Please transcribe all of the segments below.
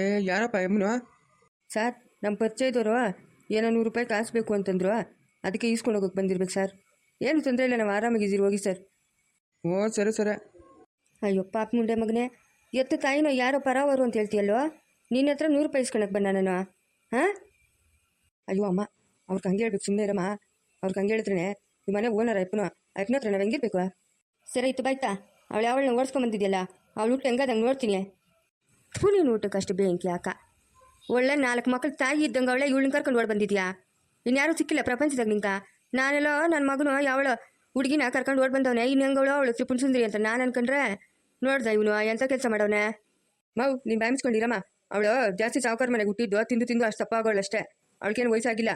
ಏ ಯಾರಪ್ಪ ಎಮ್ಮನು ಸರ್ ನಮ್ಮ ಪರಿಚಯದವರು ಏನೋ ನೂರು ರೂಪಾಯಿ ಕಾಸು ಬೇಕು ಅಂತಂದ್ರು. ಅದಕ್ಕೆ ಈಸ್ಕೊಂಡು ಹೋಗೋಕೆ ಬಂದಿರ್ಬೇಕು ಸರ್. ಏನು ತೊಂದರೆ ಇಲ್ಲ ನಾವು ಆರಾಮಾಗಿದ್ದೀರಿ ಹೋಗಿ ಸರ್. ಓ ಸರಿ ಸರಿ. ಅಯ್ಯೋ ಪಾಪ ಮುಂಡೆ ಮಗನೇ. ಎತ್ತ ತಾಯಿನೋ ಯಾರೋ ಪರಾವರು ಅಂತ ಹೇಳ್ತೀಯಲ್ವ ನಿನ್ನ ಹತ್ರ ನೂರು ರೂಪಾಯಿ ಇಸ್ಕೊಳಕ್ಕೆ ಬಂದ ನಾನು. ಹಾಂ? ಅಯ್ಯೋ ಅಮ್ಮ ಅವ್ರಿಗೆ ಹಂಗೆ ಹೇಳ್ಬೇಕು ಸುಮ್ಮನೆ ಇರಮ್ಮ. ಅವ್ರಿಗೆ ಹಂಗೆ ಹೇಳಿದ್ರೆ ನಿಮ್ಮ ಮನೆ ಓನರ್ ಅಯ್ಯಪ್ಪನೋ ಅಯ್ಯಪ್ಪನ ಹತ್ರ ನಾವು ಹೆಂಗಿರ್ಬೇಕು? ಸರಿ ಇತ್ತು ಬಾಯ್ತಾ. ಅವಳು ಯಾವಳನ್ನ ಓಡಿಸ್ಕೊಂಬಂದಿದ್ಯಲ್ಲ ಅವಳು ಊಟ ಹೆಂಗದಂಗೆ ನೋಡ್ತೀನಿ. ಥೂ ನೀನು ಊಟಕ್ಕೆ ಅಷ್ಟು ಬೆಂಕಿ ಒಳ್ಳೆ ನಾಲ್ಕು ಮಕ್ಕಳು ತಾಯಿ ಇದ್ದಂಗೆ ಅವಳೆ ಇವಳನ್ನ ಕರ್ಕೊಂಡು ಓಡ್ ಬಂದಿದ್ಯಾ? ಇನ್ಯಾರೂ ಸಿಕ್ಕಿಲ್ಲ ಪ್ರಪಂಚದಾಗ ನಿಂಕ ನಾನೆಲ್ಲೋ ನನ್ನ ಮಗನು ಯಾವಳ ಹುಡುಗಿನ ಕರ್ಕೊಂಡು ಓಡ್ ಬಂದವನೇ ಇನ್ನು ಹೆಂಗವಳು ಅವಳು ತ್ರಿಪುಣ ಸುಂದರಿ ಅಂತ ನಾನು ಅನ್ಕೊಂಡ್ರೆ ನೋಡ್ದ ಇವನು ಎಂಥ ಕೆಲಸ ಮಾಡವನೆ? ಮೌ, ನೀನು ಬಾಯಿಸ್ಕೊಂಡಿರಮ್ಮ ಅವಳು ಜಾಸ್ತಿ ಸಾವುಕಾರ ಮನೆಗೆ ಹುಟ್ಟಿದ್ದು ತಿಂದು ತಿಂದು ಅಷ್ಟು ತಪ್ಪ ಆಗೋಳು ಅಷ್ಟೇ. ಅವಳಿಗೇನು ವಯಸ್ಸಾಗಿಲ್ಲ.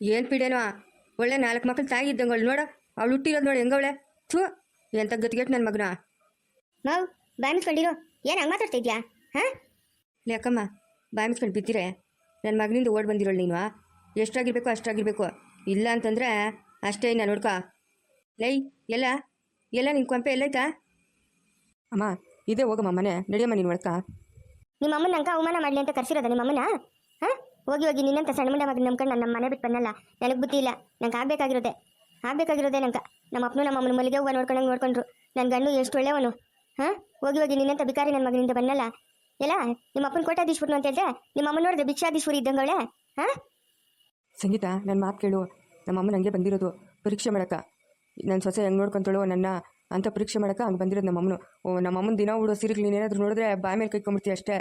ಏನು ಪಿಡೇನೋ? ಒಳ್ಳೆ ನಾಲ್ಕು ಮಕ್ಕಳು ತಾಯಿ ಇದ್ದಂಗಳು ನೋಡ, ಅವಳು ಹುಟ್ಟಿರೋದು ನೋಡಿ ಹೆಂಗವಳೆ? ಥೂ ಎಂಥ ಗತಿಗೆಟ್ ನನ್ನ ಮಗನ. ಮೌ ಬಾಯ್ ಮುಚ್ಕೊಂಡಿರು ಏನು ಹಂಗೆ ಮಾತಾಡ್ತಿದ್ಯಾ? ಹಾಂ? ಹಾಂ ಅಕ್ಕಮ್ಮ ಬಾಯಿ ಮುಚ್ಕೊಂಡು ಬಿದ್ದಿರೆ. ನನ್ನ ಮಗನಿಂದ ಓಡ್ ಬಂದಿರೋಳು ನೀನು. ಎಷ್ಟಾಗಿರ್ಬೇಕು ಅಷ್ಟಾಗಿರ್ಬೇಕು. ಇಲ್ಲ ಅಂತಂದ್ರೆ ಅಷ್ಟೇ ನಾನು ನೋಡ್ಕೊ. ಲೈ ಎಲ್ಲ ಎಲ್ಲ ನಿನ್ನ ಕೊಂಪೆ ಎಲ್ಲೈತಾ? ಅಮ್ಮ ಇದೇ ಹೋಗಮ್ಮ ಮನೆ. ನಡೆಯಮ್ಮ ನೀನು ಒಳಕ. ನಿಮ್ಮ ಅಮ್ಮನ ನಂಗೆ ಅವಮಾನ ಮಾಡಲಿ ಅಂತ ಕರ್ಸಿರೋದ ನಿಮ್ಮ ಅಮ್ಮನ ಹಾಂ? ಹೋಗಿ ಹೋಗಿ ನಿನ್ನಂತ ಸಣ್ಣ ಮುಂಡ ಮಗನ ನಂಬ್ಕೊಂಡು ನಾನು ನಮ್ಮ ಮನೆ ಬಿಟ್ಟು ಬಂದಲ್ಲ ನನಗೆ ಬುದ್ಧಿ ಇಲ್ಲ. ನಂಗೆ ಆಗಬೇಕಾಗಿರೋದೆ. ಆಗಬೇಕಾಗಿರೋದೆ ನಂಗೆ. ನಮ್ಮ ಅಪ್ಪನು ನಮ್ಮ ಅಮ್ಮನ ಮಲ್ಲಿಗೆ ಹೂವು ನೋಡ್ಕೊಂಡಂಗೆ ನೋಡ್ಕೊಂಡ್ರು. ನನ್ನ ಗಂಡು ಎಷ್ಟು ಒಳ್ಳೆಯವನು. ಹಾಂ? ಹೋಗಿ ಹೋಗಿ ನಿನ್ನಂತ ಬಿಕಾರಿ ನನ್ನ ಮಗನಿಂದ ಬನ್ನಲ್ಲ. ಎಲ್ಲ, ನಿಮ್ಮ ಅಪ್ಪನ ಕೋಟಾಧೀಶ್ವರನು ಅಂತ ಹೇಳಿದ್ರೆ ನಿಮ್ಮ ಅಮ್ಮ ನೋಡಿದ್ರೆ ಭಿಕ್ಷಾಧೀಶ್ವರಿ ಇದ್ದಂಗವಳೆ? ಹಾಂ? ಸಂಗೀತ ನನ್ನ ಮಾತು ಕೇಳು. ನಮ್ಮ ಅಮ್ಮ ನನಗೆ ಬಂದಿರೋದು. ಪರೀಕ್ಷೆ ಮಾಡಕ. ನನ್ನ ಸೊಸೆ ಹೆಂಗೆ ನೋಡ್ಕೊಂತಳು ನನ್ನ ಅಂತ ಪರೀಕ್ಷೆ ಮಾಡಕ ಹಂಗೆ ಬಂದಿರೋದು ನಮ್ಮ ಅಮ್ಮನು. ಓ, ನಮ್ಮ ಅಮ್ಮನ ದಿನ ಉಡೋ ಸೀರೆಗಳು ನೀನೇನಾದರೂ ನೋಡಿದ್ರೆ ಬಾಯ ಮೇಲೆ ಕೈಕೊಂಬಿಡ್ತೀಯ ಅಷ್ಟೇ.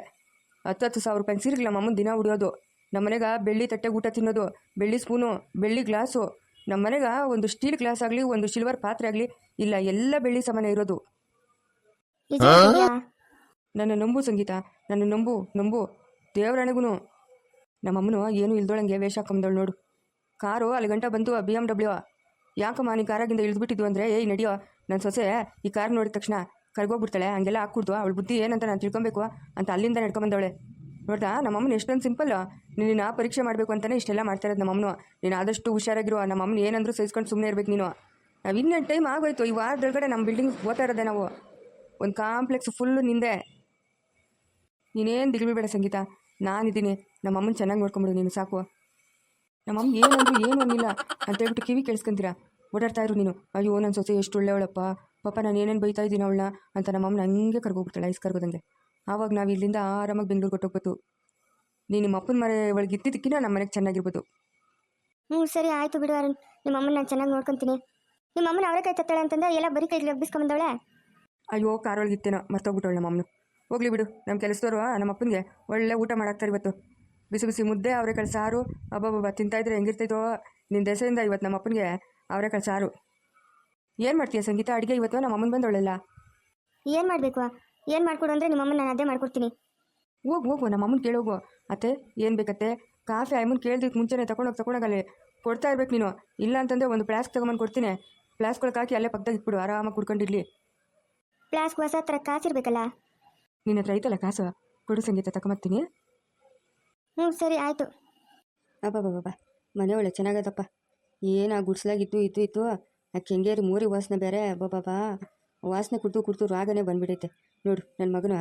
ಹತ್ತು ಹತ್ತು ಸಾವಿರ ರೂಪಾಯಿ ಸೀರೆಗಳು ನಮ್ಮ ಅಮ್ಮನ ದಿನ ಉಡೋದು ನಮ್ಮ ಮನೆಗೆ ಬೆಳ್ಳಿ ತಟ್ಟೆ ಊಟ ತಿನ್ನೋದು, ಬೆಳ್ಳಿ ಸ್ಪೂನು, ಬೆಳ್ಳಿ ಗ್ಲಾಸು. ನಮ್ಮ ಮನೆಗೆ ಒಂದು ಸ್ಟೀಲ್ ಗ್ಲಾಸ್ ಆಗಲಿ, ಒಂದು ಸಿಲ್ವರ್ ಪಾತ್ರೆ ಆಗಲಿ, ಇಲ್ಲ, ಎಲ್ಲ ಬೆಳ್ಳಿ ಸಾಮಾನು ಇರೋದು. ನಿಜ ಹೇಳ್ತಿದ್ಯಾ? ನನ್ನ ನಂಬು ಸಂಗೀತ ನನ್ನ ನಂಬು ನಂಬು. ದೇವರಣೆಗೂ ನಮ್ಮಮ್ಮನು ಏನು ಇಲ್ದೋಳಂಗೆ ವೇಷ ಹಾಕೊಂಬದಳು ನೋಡು. ಕಾರು ಅಲ್ಲಿ ಗಂಟ ಬಂತು ಬಿ ಎಂ ಡಬ್ಲ್ಯೂ ಯಾಕಮ್ಮ ನೀ ಕಾರಾಗಿಂದ ಇಳಿದ್ಬಿಟ್ಟಿದ್ವು ಅಂದರೆ ಏಯ್ ನಡಿಯೋ. ನನ್ನ ಸೊಸೆ ಈ ಕಾರ್ ನೋಡಿದ ತಕ್ಷಣ ಕರ್ಗೋಗ್ಬಿಡ್ತಾಳೆ ಹಂಗೆಲ್ಲ ಹಾಕ್ಬಿಡ್ತು. ಅವಳು ಬುದ್ಧಿ ಏನಂತ ನಾನು ತಿಳ್ಕೊಬೇಕು ಅಂತ ಅಲ್ಲಿಂದ ನಡ್ಕೊಂಬಂದವಳೆ. ನೋಡ್ದಾ ನಮ್ಮಮ್ಮನ ಎಷ್ಟೊಂದು ಸಿಂಪಲ್ ನೀನು ನಾ ಪರೀಕ್ಷೆ ಮಾಡಬೇಕು ಅಂತಲೇ ಇಷ್ಟೆಲ್ಲ ಮಾಡ್ತಾ ಇರೋದು ನಮ್ಮಮ್ಮನು. ನೀನು ಆದಷ್ಟು ಹುಷಾರಾಗಿರೋ ನಮ್ಮಮ್ಮನ ಏನಂದ್ರೂ ಸಹಿಸ್ಕೊಂಡು ಸುಮ್ಮನೆ ಇರ್ಬೇಕು ನೀನು. ನಾವು ಇನ್ನೇನು ಟೈಮ್ ಆಗೋಯ್ತು. ಈ ವಾರದೊಳಗಡೆ ನಮ್ಮ ಬಿಲ್ಡಿಂಗ್ ಓದ್ತಾ ಇರೋದೆ ನಾವು. ಒಂದು ಕಾಂಪ್ಲೆಕ್ಸ್ ಫುಲ್ಲು ನಿಂದೆ. ನೀನೇನು ದಿಗ್ಬಿಬೇಡ ಸಂಗೀತ? ನಾನಿದ್ದೀನಿ. ನಮ್ಮಮ್ಮನ ಚೆನ್ನಾಗಿ ನೋಡ್ಕೊಂಬಿಡು, ನೀನು ಸಾಕು. ನಮ್ಮಮ್ಮ ಏನಂದ್ರು ಏನು ಅನ್ನಿಲ್ಲ. ಅಂತ ಹೇಳ್ಬಿಟ್ಟು ಕಿವಿ ಕೇಳಿಸ್ಕೊಂತೀರಾ ಓಡಾಡ್ತಾ ಇರು ನೀನು. ಅಯ್ಯೋ ನನ್ನ ಸೊಸೆ ಎಷ್ಟು ಒಳ್ಳೆಯವಳಪ್ಪ. ಪಾಪ, ನಾನು ಏನೇನು ಬೈತಾ ಇದ್ದೀನಿ ಅವಳನ್ನ ಅಂತ ನಮ್ಮಮ್ಮನ ಹಂಗೆ ಕರ್ಗೋಗ್ಬಿಡ್ತಾಳೆ, ಐಸ್ ಕರ್ಗೋದಂಗೆ. ಆವಾಗ ನಾವು ಇಲ್ಲಿಂದ ಆರಾಮಾಗಿ ಬೆಂಗಳೂರು ಕೊಟ್ಟೋಗ್ಬೋದು ನೀನು ನಿಮ್ಮ ಅಪ್ಪನ ಮನೆ ಒಳಗೆ ಇದ್ದಿದ್ದಕ್ಕಿಂತ ನಮ್ಮ ಮನೆಗೆ ಚೆನ್ನಾಗಿರ್ಬೋದು. ಹ್ಞೂ, ಸರಿ, ಆಯಿತು ಬಿಡು ಅರುಣ್. ನಿಮ್ಮ ಅಮ್ಮನ ನಾನು ಚೆನ್ನಾಗಿ ನೋಡ್ಕೊತೀನಿ. ನಿಮ್ಮ ಅಮ್ಮನ ಅವರೇ ಕೈ ತತ್ತಾಳೆ ಅಂತಂದ್ರೆ ಎಲ್ಲ ಬರೀ ಕೈಗೆ ಒಬ್ಬಿಸ್ಕೊಂಬಂದವಳೆ ಅಯ್ಯೋ ಕಾರೊಳಗೆ ಇತ್ತೇನೋ ಮರ್ತೋಗ್ಬಿಟ್ಟವಳು ನಮ್ಮ ಅಮ್ಮನು. ಹೋಗ್ಲಿ ಬಿಡು ನಮ್ಮ ಕೆಲಸದವರು ನಮ್ಮ ಅಪ್ಪನಿಗೆ ಒಳ್ಳೆ ಊಟ ಮಾಡಾಕ್ತಾರೆ ಇವತ್ತು. ಬಿಸಿ ಬಿಸಿ ಮುದ್ದೆ ಅವರೆಕಾಳು ಸಾರು ತಿಂತಾ ತಿಂತಾಯಿದ್ರೆ ಹೆಂಗಿರ್ತೈತೋ ನಿನ್ನ ದೆಸೆಯಿಂದ ಇವತ್ತು ನಮ್ಮ ಅಪ್ಪನಿಗೆ ಅವರೆಕಾಳು ಸಾರು. ಏನು ಮಾಡ್ತೀಯ ಸಂಗೀತ ಅಡುಗೆ ಇವತ್ತು? ನಮ್ಮ ಅಮ್ಮನ ಬಂದವಳಲ್ಲ. ಏನು ಮಾಡಬೇಕು ಏನು ಮಾಡ್ಕೊಡು ಅಂದರೆ ನಿಮ್ಮ ಅಮ್ಮನ ನಾನು ಅದೇ ಮಾಡ್ಕೊಡ್ತೀನಿ. ಹೋಗು ಹೋಗು ನಮ್ಮ ಅಮ್ಮನ ಕೇಳೋಗು. ಅತ್ತೆ ಏನು ಬೇಕತ್ತೆ? ಕಾಫಿ ಅಮ್ಮನ ಕೇಳ್ದಕ್ಕೆ ಮುಂಚೆನೇ ತಗೊಂಡೋಗಿ ತಗೊಂಡೋಗಲ್ಲಿ ಕೊಡ್ತಾ ಇರ್ಬೇಕು ನೀನು. ಇಲ್ಲ ಅಂತಂದರೆ ಒಂದು ಪ್ಲಾಸ್ಕ್ ತಗೊಂಬಂದು ಕೊಡ್ತೀನಿ. ಪ್ಲಾಸ್ಕೊಳಕ್ಕೆ ಹಾಕಿ ಅಲ್ಲೇ ಪಕ್ಕದಾಗ ಇಟ್ಬಿಡು ಆರಾಮಾಗಿ ಕುಡ್ಕೊಂಡಿರ್ಲಿ. ಪ್ಲಾಸ್ಕ್ ಹೊಸ ಥರ ಕಾಸಿರ್ಬೇಕಲ್ಲ ನಿನ್ನ ಹತ್ರ ಐತಲ್ಲ ಕಾಸು? ಕೊಡು ಸಂಗೀತ ತಗೊಂಬರ್ತೀನಿ ಹ್ಞೂ ಸರಿ ಆಯಿತು. ಅಬ್ಬಬ್ಬಬ್ಬ ಮನೆ ಒಳ್ಳೆ ಚೆನ್ನಾಗದಪ್ಪ. ಏನು ಆ ಗುಡ್ಸ್ಲಾಗಿತ್ತು ಇತ್ತು ಇತ್ತು? ಆ ಕೆಂಗೇರಿ ಮೂರಿ ವಾಸನೆ ಬೇರೆ? ಅಬ್ಬಬ್ಬಬ್ಬ ವಾಸನೆ ಕುಡ್ತು ಕುಡ್ತು ರಾಗನೇ ಬಂದ್ಬಿಡೈತೆ ನೋಡು ನನ್ನ ಮಗನ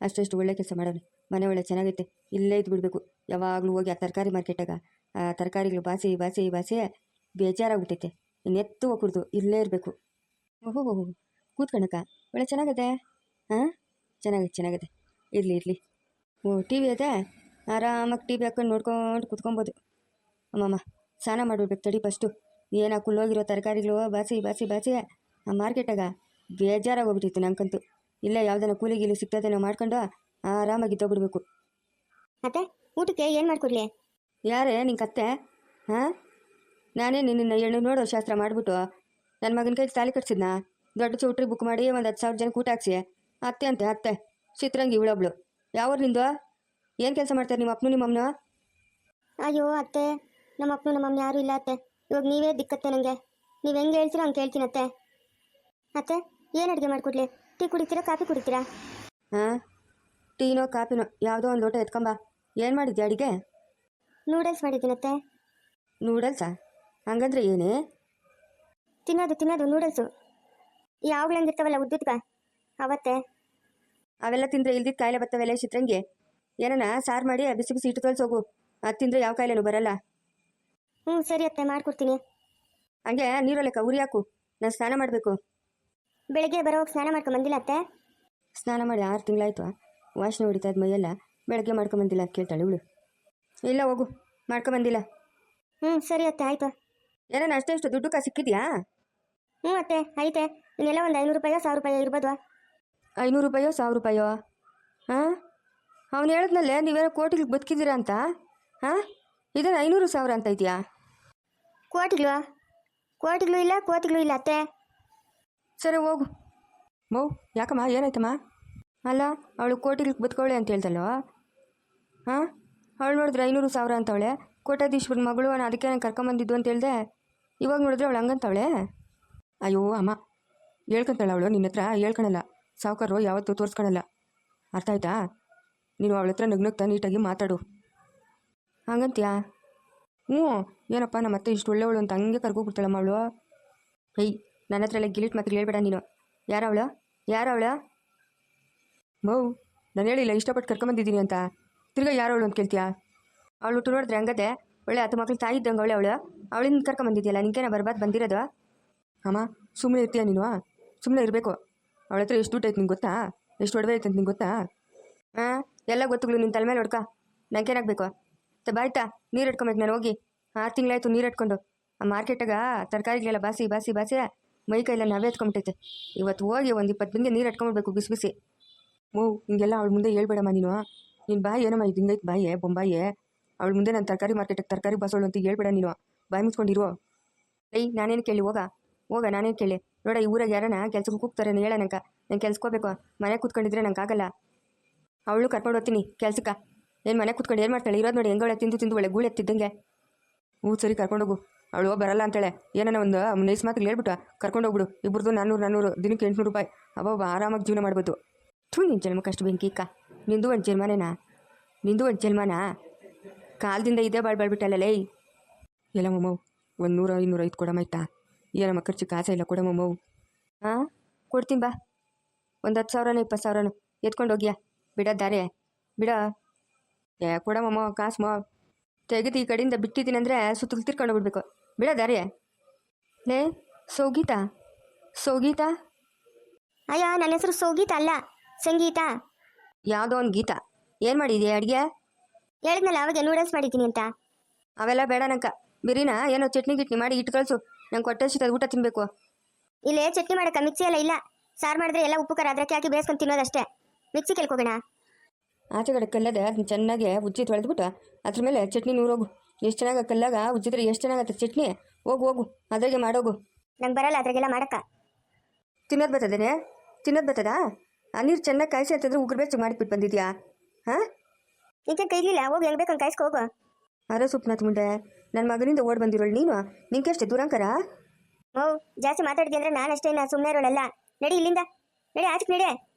ಅಷ್ಟೆಷ್ಟು ಒಳ್ಳೆ ಕೆಲಸ ಮಾಡೋಣ ಮನೆ ಒಳ್ಳೆ ಚೆನ್ನಾಗೈತೆ. ಇಲ್ಲೇ ಇದ್ದು ಬಿಡಬೇಕು ಯಾವಾಗಲೂ ಹೋಗಿ ಆ ತರಕಾರಿ ಮಾರ್ಕೆಟಾಗ ಆ ತರಕಾರಿಗಳು ಬಾಸಿ ಬಾಸಿ ಬಾಸಿ ಬೇಜಾರಾಗ್ಬಿಟ್ಟೈತೆ ಇನ್ನೆತ್ತು ಕುಡ್ದು ಇಲ್ಲೇ ಇರಬೇಕು. ಓಹೋ ಕೂತ್ಕಣಕ್ಕ ಒಳ್ಳೆ ಚೆನ್ನಾಗದೆ? ಹಾಂ ಚೆನ್ನಾಗೈತೆ ಚೆನ್ನಾಗಿದೆ ಇರಲಿ ಇರಲಿ. ಓ ಟಿ ವಿ ಅದೇ? ಆರಾಮಾಗಿ ಟಿ ವಿ ಹಾಕೊಂಡು ನೋಡ್ಕೊಂಡು ಕುತ್ಕೊಬೋದು. ಅಮ್ಮಮ್ಮ ಸ್ನಾನ ಮಾಡಿಬಿಡ್ಬೇಕು ತಡಿ ಫಸ್ಟು ಏನು ಹೋಗಿರೋ ತರಕಾರಿಗಳು? ಬಾಸಿ ಬಾಸಿ ಬಾಸಿ. ಆ ಮಾರ್ಕೆಟಾಗ ಬೇಜಾರಾಗಿ ಹೋಗ್ಬಿಟ್ಟಿತ್ತು ನಂಗಂತೂ. ಇಲ್ಲ ಯಾವ್ದನ ಕೂಲಿ ಗೀಲಿ ನಾವು ಮಾಡ್ಕೊಂಡು ಆರಾಮಾಗಿ ತಗೊಬಿಡ್ಬೇಕು ಮತ್ತೆ ಊಟಕ್ಕೆ ಏನು ಮಾಡ್ಕೊಡ್ಲಿ? ಯಾರೇ ನಿನ್ನ ಕತ್ತೆ? ಹಾಂ ನಾನೇ ನಿನ್ನ ಎಣ್ಣೆ ನೋಡೋ ಶಾಸ್ತ್ರ ಮಾಡಿಬಿಟ್ಟು ನನ್ನ ಮಗನ ಕೈಗೆ ತಾಲಿ ಕಟ್ಸಿದ್ನಾ? ದೊಡ್ಡ ಚೌಟ್ರಿ ಬುಕ್ ಮಾಡಿ ಒಂದು ಹತ್ತು ಸಾವಿರ ಜನಕ್ಕೆ ಊಟ ಹಾಕ್ಸಿ ಅತ್ತೆ ಅಂತೆ ಅತ್ತೆ. ಚಿತ್ರಂಗಿ ಇವಳೊಬ್ಳು. ಯಾವ್ರು ನಿಂದು? ಏನು ಕೆಲಸ ಮಾಡ್ತಾರೆ ನಿಮ್ಮ ಅಪ್ಪನು ನಿಮ್ಮ ಅಮ್ಮನ ಅಯ್ಯೋ ಅತ್ತೆ. ನಮ್ಮ ಅಪ್ಪನು ನಮ್ಮ ಅಮ್ಮ ಯಾರು ಇಲ್ಲ ಅತ್ತೆ. ಇವಾಗ ನೀವೇ ದಿಕ್ಕತ್ತೆ ನನಗೆ ನೀವು ಹೆಂಗೆ ಹೇಳ್ತೀರಾ ಹಂಗೆ ಕೇಳ್ತೀನಿ ಅತ್ತೆ. ಅತ್ತೆ ಏನು ಅಡುಗೆ ಮಾಡಿಕೊಡ್ಲಿ? ಟೀ ಕುಡಿತೀರಾ ಕಾಫಿ ಕುಡಿತೀರಾ? ಹಾಂ ಟೀನೋ ಕಾಫಿನೋ ಯಾವುದೋ ಒಂದು ಲೋಟ ಎತ್ಕೊಂಬ ಏನು ಮಾಡಿದ್ಯಾ ಅಡಿಗೆ? ನೂಡಲ್ಸ್ ಮಾಡಿದ್ದೀನಿ ಅತ್ತೆ. ನೂಡಲ್ಸಾ? ಹಂಗಂದ್ರೆ ಏನೇ? ತಿನ್ನೋದು ತಿನ್ನೋದು ನೂಡಲ್ಸು. ಯಾವಾಗಲೂ ಇರ್ತಾವಲ್ಲ ಉದ್ದುದ್ಗ ಅವತ್ತೆ. ಅವೆಲ್ಲ ತಿಂದ್ರೆ ಇಲ್ದಿದ್ದ ಕಾಯಿಲೆ ಬರ್ತವೆಲ್ಲ ಚಿತ್ರಂಗಿ? ಏನನ ಸಾರು ಮಾಡಿ ಬಿಸಿ ಬಿಸಿ ಇಟ್ಟು ಹೋಗು. ಅದು ತಿಂದ್ರೆ ಯಾವ ಕಾಯಿಲೆನೂ ಬರಲ್ಲ. ಹ್ಞೂ ಸರಿ ಅತ್ತೆ ಮಾಡ್ಕೊಡ್ತೀನಿ. ಹಂಗೆ ನೀರೊಲೆಕ್ಕ ಉರಿ ಹಾಕು. ನಾನು ಸ್ನಾನ ಮಾಡಬೇಕು. ಬೆಳಗ್ಗೆ ಬರೋವಾಗ ಸ್ನಾನ ಮಾಡ್ಕೊಂಡ್ ಬಂದಿಲ್ಲ ಅತ್ತೆ? ಸ್ನಾನ ಮಾಡಿ ಆರು ತಿಂಗಳಾಯ್ತು. ವಾಸನೆ ಹೊಡಿತಾ ಇದ್ದ ಮೈಯೆಲ್ಲ. ಬೆಳಗ್ಗೆ ಮಾಡ್ಕೊಂಬಂದಿಲ್ಲ ಅಂತ ಕೇಳ್ತಾಳೆ ಇವಳು. ಇಲ್ಲ ಹೋಗು. ಮಾಡ್ಕೊಂಬಂದಿಲ್ಲ ಹ್ಞೂ ಸರಿ ಅತ್ತೆ ಆಯಿತು. ಏನೋ ಅಷ್ಟೇ ಇಷ್ಟು ದುಡ್ಡು ಕಾ ಸಿಕ್ಕಿದ್ಯಾ ಹ್ಞೂ ಅತ್ತೆ ಐತೆ ಇನ್ನೆಲ್ಲ ಒಂದು ಐನೂರು ರೂಪಾಯೋ ಸಾವಿರ ರೂಪಾಯಿ ಇರ್ಬೋದ್ವಾ? ಐನೂರು ರೂಪಾಯೋ ಸಾವಿರ ರೂಪಾಯೋ? ಹಾಂ? ಅವನು ಹೇಳಿದ್ನಲ್ಲೇ ನೀವೇನೋ ಕೋಟಿಗೆ ಬದುಕಿದ್ದೀರಾ ಅಂತ? ಹಾಂ? ಇದನ್ನು ಐನೂರು ಸಾವಿರ ಅಂತ ಇದೆಯಾ? ಕೋಟಿಗಳು ಕೋಟಿಗಳು ಇಲ್ಲ ಕೋತಿಗಳು ಇಲ್ಲ ಅತ್ತೆ. ಸರಿ ಹೋಗು. ಮೌ ಯಾಕಮ್ಮ ಏನಾಯ್ತಮ್ಮ? ಅಲ್ಲ ಅವಳು ಕೋಟಿಗೆ ಬದುಕೋಳೆ ಅಂತ ಹೇಳ್ದಲ್ವ? ಹಾಂ? ಅವಳು ನೋಡಿದ್ರೆ ಐನೂರು ಸಾವಿರ ಅಂತವಳೆ. ಕೋಟಾಧೀಶ್ವರ ಮಗಳು ನಾನು ಅದಕ್ಕೆ ನಾನು ಕರ್ಕೊಂಬಂದಿದ್ದು ಅಂತ ಹೇಳ್ದೆ. ಇವಾಗ ನೋಡಿದ್ರೆ ಅವಳು ಹಂಗಂತವಳೆ? ಅಯ್ಯೋ, ಅಮ್ಮ. ಹೇಳ್ಕೊಂತಾಳೆ ಅವಳು ನಿನ್ನ ಹತ್ರ ಹೇಳ್ಕೊಳಲ್ಲ ಸಾವುಕಾರರು ಯಾವತ್ತೂ ತೋರಿಸ್ಕೊಳಲ್ಲ ಅರ್ಥ ಆಯ್ತಾ? ನೀನು ಅವಳ ಹತ್ರ ನಗ್ನಗ್ತಾ ನೀಟಾಗಿ ಮಾತಾಡು. ಹಂಗಂತೀಯಾ? ಹ್ಞೂ, ಏನಪ್ಪ, ನಮ್ಮ ಅತ್ತೆ ಇಷ್ಟು ಒಳ್ಳೆಯವಳು ಅಂತ ಹಂಗೆ ಕರ್ಕೊಬಿಡ್ತಾಳಮ್ಮ ಅವಳು. ಹೇಯ್ ನನ್ನ ಹತ್ರ ಎಲ್ಲ ಗಿಲಿಟ್ ಮಾತ್ರ ಹೇಳ್ಬೇಡ ನೀನು. ಯಾರವಳು? ಯಾರವಳ? ಮೌ, ನಾನು ಹೇಳಿಲ್ಲ, ಇಷ್ಟಪಟ್ಟು ಕರ್ಕೊಂಬಂದಿದ್ದೀನಿ ಅಂತ. ತಿರ್ಗಾ ಯಾರವಳು ಅಂತ ಕೇಳ್ತೀಯಾ? ಅವಳು ಹುಟ್ಟು ನೋಡಿದ್ರೆ ಹಂಗದೆ, ಒಳ್ಳೆ ಹತ್ತು ಮಕ್ಳು ತಾಯಿ ಇದ್ದಂಗೆ ಅವಳೆ ಅವಳು. ಅವಳಿಂದ ಕರ್ಕೊಂಬಂದಿದ್ಯಲ್ಲ ನಿಂಗೇನ ಬರ್ಬಾರ್ದು, ಬಂದಿರೋದು? ಅಮ್ಮ ಸುಮ್ಮನೆ ಇರ್ತೀಯ ನೀನು? ಸುಮ್ಮನೆ ಇರಬೇಕು. ಅವಳ ಹತ್ರ ಎಷ್ಟು ದುಡ್ಡು ಐತೆ ನಿಂಗೆ ಗೊತ್ತಾ? ಎಷ್ಟು ಒಡವೆ ಐತೆ ಅಂತ ನಿಂಗೆ ಗೊತ್ತಾ? ಹಾಂ ಎಲ್ಲ ಗೊತ್ತುಗಳು ನಿನ್ನ ತಲೆ ಮೇಲೆ ಹೊಡ್ಕ. ನಂಗೇನಾಗಬೇಕು ತ ಬಾಯ್ತಾ ನೀರು ಇಟ್ಕೊಬೇಕು ನಾನು ಹೋಗಿ. ಆರು ತಿಂಗಳಾಯ್ತು ನೀರು ಇಟ್ಕೊಂಡು ಆ ಮಾರ್ಕೆಟಾಗ ತರಕಾರಿಗಳೆಲ್ಲ ಬಾಸಿ ಬಾಸಿ ಬಾಸಿ ಮೈ ಕೈಲ್ಲ ನಾವೇ ಎತ್ಕೊಂಬಿಟ್ಟೈತೆ. ಇವತ್ತು ಹೋಗಿ ಒಂದು ಇಪ್ಪತ್ತು ಬಿಂಗೆ ನೀರು ಇಟ್ಕೊಂಡ್ಬಿಡ್ಬೇಕು ಬಿಸಿ ಬಿಸಿ. ಓ, ಹಿಂಗೆಲ್ಲ ಅವಳ ಮುಂದೆ ಹೇಳ್ಬೇಡಮ್ಮ ನೀನು. ನಿನ್ನ ಬಾಯಿ ಏನಮ್ಮ ಇದು ಹಿಂಗೈತೆ? ಬಾಯೇ, ಬೊಂಬಾಯಿ. ಅವಳ ಮುಂದೆ ನಾನು ತರಕಾರಿ ಮಾರ್ಕೆಟಿಗೆ ತರಕಾರಿ ಬಸೋಳು ಅಂತ ಹೇಳ್ಬೇಡ ನೀನು. ಬಾಯಿ ಮುಚ್ಕೊಂಡಿರೋ. ಏಯ್, ನಾನೇನು ಕೇಳಿ, ಹೋಗ. ಹೋಗ, ನಾನೇ ಕೇಳಿ. ನೋಡ, ಈ ಊರಾಗ ಯಾರನ ಕೆಲ್ಸಕ್ಕೆ ಕೂಗ್ತಾರೆ ಹೇಳ ನಂಗೆ. ನಾನು ಕೆಲ್ಸಕ್ಕೋಬೇಕು ಮನೆ ಕೂತ್ಕೊಂಡಿದ್ರೆ ನಂಗೆ ಆಗಲ್ಲ. ಅವಳು ಕರ್ಕೊಂಡು ಹೋಗ್ತೀನಿ ಕೆಲ್ಸಕ್ಕೆ. ಏನು ಮನೆ ಕೂತ್ಕೊಂಡು ಏನು ಮಾಡ್ತಾಳೆ? ಇರೋದು ನೋಡಿ ಹೆಂಗೋಳೆ ತಿಂದು ತಿಂದು ಒಳ್ಳೆ ಗೂಳಿ ಎತ್ತಿದ್ದಂಗೆ. ಹ್ಞೂ, ಸರಿ ಕರ್ಕೊಂಡೋಗು ಅವಳು ಬರಲ್ಲ ಅಂತೇಳೆ. ಏನಾನ ಒಂದು ನೈಸ್ ಮಾತಿಗೆ ಹೇಳ್ಬಿಟ್ಟು. ಕರ್ಕೊಂಡೋಗ್ಬಿಡು ಇಬ್ಬರದು ನಾನ್ನೂರು ನಾನ್ನೂರು ದಿನಕ್ಕೆ ಎಂಟುನೂರು ರೂಪಾಯಿ. ಅಬ್ಬಬ್ಬ, ಆರಾಮಾಗಿ ಜೀವನ ಮಾಡ್ಬೋದು. ಥೂ ನಿನ್ನ ಜನ್ಮಕ್ಕೆ ಅಷ್ಟು ಬೆಂಕಿ, ಅಕ್ಕ. ನಿಂದು ಒಂದು ಜನ್ಮನೇನಾ? ನಿಂದು ಒಂದು ಜನ್ಮನಾ? ಕಾಲದಿಂದ ಇದೇ ಬಾಳ್ ಬಾಳ್ಬಿಟ್ಟಲ್ಲ ಲೇ ಎಲ್ಲ ಮಮ್ಮವು ಒಂದು ನೂರ ಐನೂರ ಐದು ಕೊಡಮ್ಮ ಆಯ್ತಾ ಏನಮ್ಮ ಖರ್ಚು ಕಾಸೆ ಇಲ್ಲ ಕೊಡಮ್ಮ ಮಮ್ಮವು ಹಾಂ ಕೊಡ್ತೀನಿ ಬಾ. ಒಂದು ಹತ್ತು ಸಾವಿರನೋ ಇಪ್ಪತ್ತು ಸಾವಿರನೋ. ಎತ್ಕೊಂಡು ಹೋಗ್ಯಾ. ಬಿಡ ದಾರೆ. ಬಿಡ. ಏ ಕೊಡಮ್ಮ ಕಾಸು ಮಾ. ತೆಗೆದು ಈ ಕಡೆಯಿಂದ ಬಿಟ್ಟಿದ್ದೀನಿ ಅಂದರೆ ಸುತ್ತಲು ತಿರ್ಕೊಂಡು ಬಿಡ್ಬೇಕು ಬಿಡ ದಾರೆ. ಲೇ ಸೋಗೀತಾ? ಸೋಗೀತಾ? ಅಯ್ಯ ನನ್ನ ಹೆಸರು ಸೋಗೀತ ಅಲ್ಲ ಸಂಗೀತ. ಯಾವುದೋ ಒಂದು ಗೀತ. ಏನು ಮಾಡಿದ್ಯಾ ಅಡುಗೆ? ಹೇಳಿದ್ನಲ್ಲ ಅವಾಗ ನೂಡಲ್ಸ್ ಮಾಡಿದ್ದೀನಿ ಅಂತ. ಅವೆಲ್ಲ ಬೇಡ ನಂಕ. ಬಿರಿನಾ ಏನೋ ಚಟ್ನಿ ಗಿಟ್ನಿ ಮಾಡಿ ಇಟ್ಟು ಕಳಿಸು. ನಂಗೆ ಹೊಟ್ಟೆ ಊಟ ತಿನ್ನಬೇಕು ಇಲ್ಲೇ ಚಟ್ನಿ ಮಾಡಕ್ಕೆ ಮಿಕ್ಸಿ ಎಲ್ಲ ಇಲ್ಲ. ಸಾರು ಮಾಡಿದ್ರೆ ಎಲ್ಲ ಉಪ್ಪು ಖಾರ ಅದಕ್ಕೆ ಹಾಕಿ ಬೇಯಿಸ್ಕೊಂಡು ತಿನ್ನೋದಷ್ಟೇ. ಮಿಕ್ಸಿ ಕೇಳ್ಕೋಗೋಣ ಆಚೆ ಕಡೆ ಕಲ್ಲದೆ ಅದನ್ನ ಚೆನ್ನಾಗಿ ಉಜ್ಜಿ ತೊಳೆದ್ಬಿಟ್ಟು ಅದ್ರ ಮೇಲೆ ಚಟ್ನಿ ನೂರೋಗು. ಎಷ್ಟು ಚೆನ್ನಾಗಿ ಕಲ್ಲಾಗ ಉಜ್ಜಿದ್ರೆ ಎಷ್ಟು ಚೆನ್ನಾಗತ್ತೆ ಚಟ್ನಿ? ಹೋಗು ಹೋಗು ಅದ್ರಾಗೆ ಮಾಡೋಗು. ನಂಗೆ ಬರಲ್ಲ ಅದ್ರಾಗೆಲ್ಲ ಮಾಡಕ್ಕ. ತಿನ್ನೋದು ಬರ್ತದೇನೆ? ತಿನ್ನೋದು ಬರ್ತದಾ? ಆ ನೀರು ಚೆನ್ನಾಗಿ ಕಾಯಿಸಿ ಅಂತಂದ್ರೆ ಉಗುರು ಬೆಚ್ಚಗೆ ಮಾಡಿಬಿಟ್ಟು ಬಂದಿದ್ಯಾ? ಹಾಂ? ನಿಂಗೆ ಕೈಲಿಲ್ಲ ಹೋಗಿ ಹೆಂಗ್ ಬೇಕಂಗೆ ಕಾಯಿಸ್ಕೊ ಹೋಗು. ಅರೆ ಸುಪ್ನಾಥ್ ಮುಂಡೆ ನನ್ನ ಮಗನಿಂದ ಓಡ್ ಬಂದಿರೋಳು ನೀನು? ನಿಂಗೆ ದೂರಂಕರ? ಓ ಜಾಸ್ತಿ ಮಾತಾಡಿದ್ವಿ ಅಂದ್ರೆ ನಾನು ಅಷ್ಟೇ ನಾ ಸುಮ್ಮನೆ ಇರೋಳಲ್ಲ. ನಡಿ ಇಲ್ಲಿಂದ. ನಡಿ ಆಚೆ ನಡಿ.